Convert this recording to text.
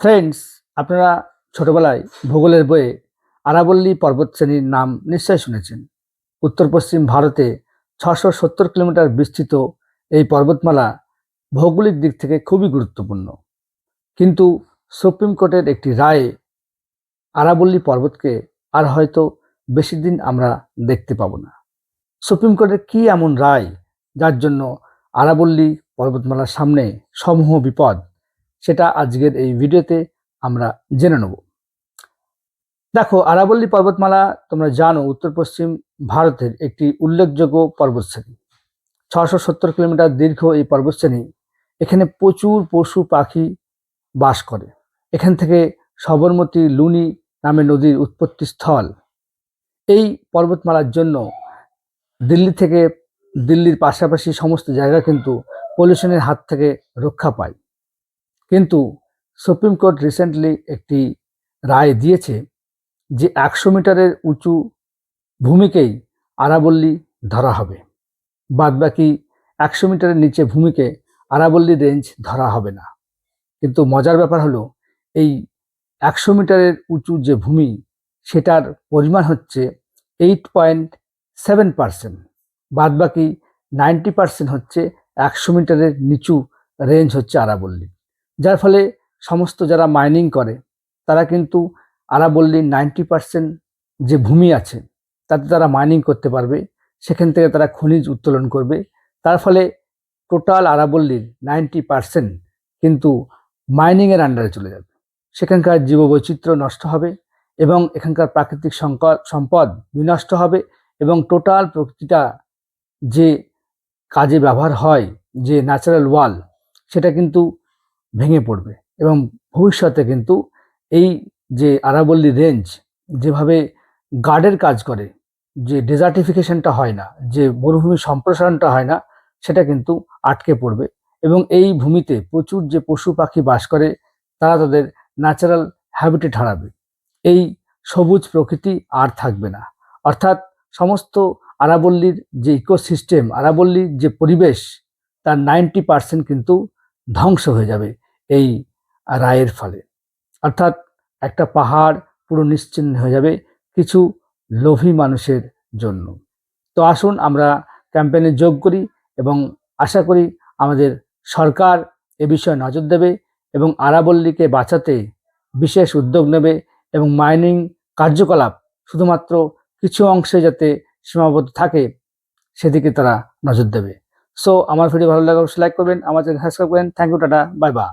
Friends আপনারা ছোটবেলায় ভূগোলের বইয়ে আরাবল্লী পর্বতশ্রেণীর নাম নিশ্চয় শুনেছেন। উত্তর পশ্চিম ভারতে ছশো সত্তর কিলোমিটার বিস্তৃত এই পর্বতমালা ভৌগোলিক দিক থেকে খুবই গুরুত্বপূর্ণ। কিন্তু সুপ্রিম কোর্টের একটি রায়ে আরাবল্লী পর্বতকে আর হয়তো বেশি দিন আমরা দেখতে পাবো না। সুপ্রিম কোর্টের কি এমন রায় যার জন্য আরাবল্লী পর্বতমালার সামনে সমূহ বিপদ সেটা আজকের এই ভিডিওতে আমরা জেনে নেব। দেখো, আরাবল্লী পর্বতমালা তোমরা জানো উত্তর পশ্চিম ভারতের একটি উল্লেখযোগ্য পর্বতশ্রেণী। ছশো সত্তর কিলোমিটার দীর্ঘ এই পর্বতশ্রেণী। এখানে প্রচুর পশু পাখি বাস করে। এখান থেকে সবরমতী লুনি নামে নদীর উৎপত্তি স্থল। এই পর্বতমালার জন্য দিল্লি থেকে দিল্লির পাশাপাশি সমস্ত জায়গা কিন্তু পলিউশনের হাত থেকে রক্ষা পায়। কিন্তু সুপ্রিম কোর্ট রিসেন্টলি একটি রায় দিয়েছে যে একশো মিটারের উঁচু ভূমিকেই আরাবল্লী ধরা হবে। বাদবাকি একশো মিটারের নিচে ভূমিকে আরাবল্লী রেঞ্জ ধরা হবে না। কিন্তু মজার ব্যাপার হলো, এই একশো মিটারের উঁচু যে ভূমি, সেটার পরিমাণ হচ্ছে এইট পয়েন্ট সেভেন পার্সেন্ট বাদবাকি নাইনটি পার্সেন্ট হচ্ছে একশো মিটারের নিচু রেঞ্জ হচ্ছে আরাবল্লী। যার ফলে সমস্ত যারা মাইনিং করে, তারা কিন্তু আরাবল্লীর নাইনটি পার্সেন্ট যে ভূমি আছে, তাতে তারা মাইনিং করতে পারবে। সেখান থেকে তারা খনিজ উত্তোলন করবে। তার ফলে টোটাল আরাবল্লীর নাইনটি পার্সেন্ট কিন্তু মাইনিংয়ের আন্ডারে চলে যাবে। সেখানকার জীববৈচিত্র্য নষ্ট হবে এবং এখানকার প্রাকৃতিক সম্পদ বিনষ্ট হবে এবং টোটাল প্রকৃতিটা যে কাজে ব্যবহার হয়, যে ন্যাচারাল ওয়াল সেটা কিন্তু ভেঙে পড়বে। এবং ভবিষ্যতে কিন্তু এই যে আরাবল্লী রেঞ্জ যেভাবে গার্ডের কাজ করে, যে ডেজার্টিফিকেশনটা হয় না, যে মরুভূমি সম্প্রসারণটা হয় না, সেটা কিন্তু আটকে পড়বে। এবং এই ভূমিতে প্রচুর যে পশু পাখি বাস করে, তারা তাদের ন্যাচারাল হ্যাবিটেট হারাবে। এই সবুজ প্রকৃতি আর থাকবে না। অর্থাৎ সমস্ত আরাবল্লীর যে ইকোসিস্টেম আরাবল্লীর যে পরিবেশ, তার নাইনটি পার্সেন্ট কিন্তু ধ্বংস হয়ে যাবে। এই রায়ের ফলে। অর্থাৎ একটা পাহাড় পুরো নিশ্চিন্ন হয়ে যাবে কিছু লোভী মানুষের জন্য। তো আসুন আমরা ক্যাম্পেইনে যোগ করি এবং আশা করি আমাদের সরকার এ বিষয়ে নজর দেবে এবং আরাবল্লীকে বাঁচাতে বিশেষ উদ্যোগ নেবে এবং মাইনিং কার্যকলাপ শুধুমাত্র কিছু অংশে যাতে সীমাবদ্ধ থাকে সেদিকে তারা নজর দেবে। সো আমার ভিডিও ভালো লাগলে অবশ্যই লাইক করবেন, আমার চ্যানেল সাবস্ক্রাইব করবেন। Thank you tata bye bye